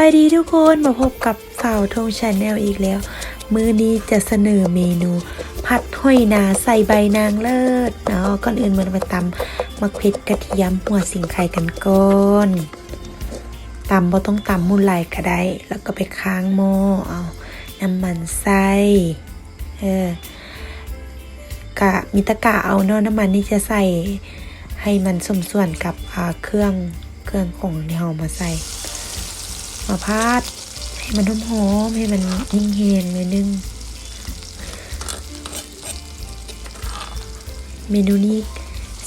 ายดีทุกคนมาพบกับสาวทงชาแนลอีกแล้ว มือนี้จะเสนอเมนู ผัดหอยนาใส่ใบนางเลิศเนาะก่อนอื่นมันมาตำมะเขือกระเทียมหัวสิงไข่กันก่อนตำบ่ต้องตำมุนไหลายก็ได้ แล้วก็ไปค้างหม้อเอาน้ำมันใส่เออกะมิตะกะเอาเนาะน้ำมันนี่จะใส่ให้มันสมส่วนกับเครื่องเครื่องของที่เรามาใส่ มาพาดให้มันหอมให้มันยิ่งเฮงๆหน่อยนึง เมนูนี้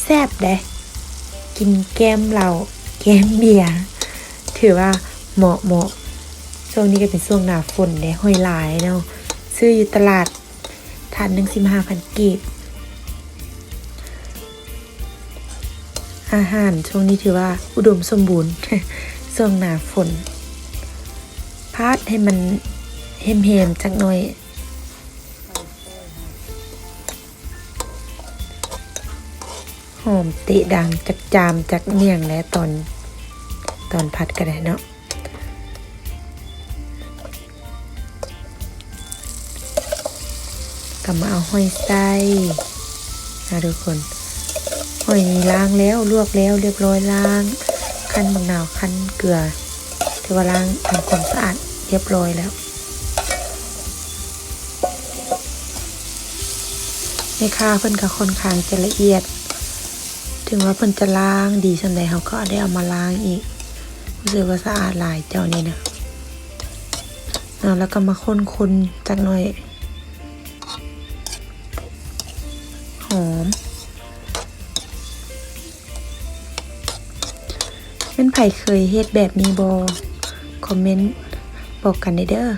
แซ่บเด้กินแก้มเราแก้มเบียร์ถือว่าเหมาะเหมาะช่วงนี้ก็เป็นช่วงหนาฝนเด้ห้อยหลายเนาะซื้ออยู่ตลาดถาดหนึ่งสิบห้าพันกีบอาหารช่วงนี้ถือว่าอุดมสมบูรณ์ช่วงหนาฝน พาดให้มันเฮมๆจักหน่อยหอมเตะดังจากจามจากเมี่ยงและตอนตอนผัดก็ได้เนาะก็มาเอาห้อยไส้นะทุกคนห้อยนี้ล้างแล้วลวกแล้วเรียบร้อยล้างคั้นมะนาวคั้นเกลือ ถือว่าล้างทำความสะอาดเรียบร้อยแล้วแม่ค้าเพิ่นก็ค่อนข้างจะละเอียด ถึงว่าเพิ่นจะล้างดีสันใดเขาก็ได้เอามาล้างอีกรู้สึกว่าสะอาดหลายเจ้านี่นะเอาแล้วก็มาค้นๆจักหน่อยหอมเป็นไผ่เคยเฮ็ดแบบนี้บอ อมเมนต์บอกกันได้เด้อ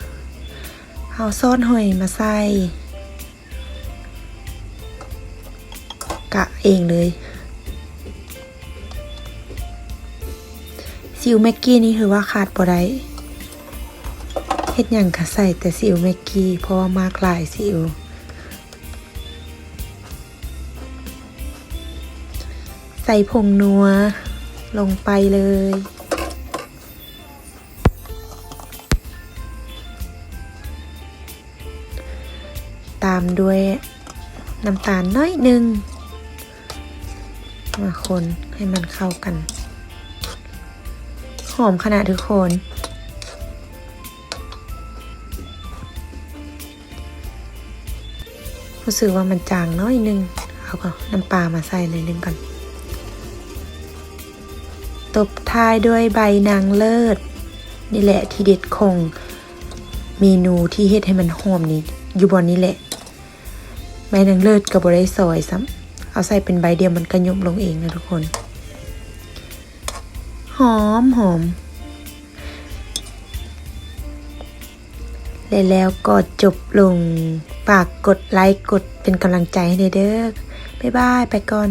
เอาซอสหอยมาใส่กะเองเลยซิวแม็กกี้นี่ถือว่าขาดบ่ได้เฮ็ดหยังก็ใส่แต่ซิวแม็กกี้เพราะว่ามากหลายซิวใส่ผงนัวลงไปเลย ตามด้วยน้ำตาลน้อยหนึ่งมาคนให้มันเข้ากัน หอมขนาดทุกคนรู้สึกว่ามันจางน้อยหนึง เอาก็น้ำปลามาใส่หน่อยนึงก่อน ตบท้ายด้วยใบนางเลิศ นี่แหละที่เด็ดของเมนูที่เฮ็ดให้มันหอมนี้อยู่บนนี้แหละ ใบนางเลิศกับบได้ซอยซ้ำเอาใส่เป็นใบเดียวมันก็ยุบลงเองนะทุกคน หอมหอมและแล้วก็จบลงฝากกดไลค์กดเป็นกำลังใจให้เด้อบ๊ายบาย ไปก่อน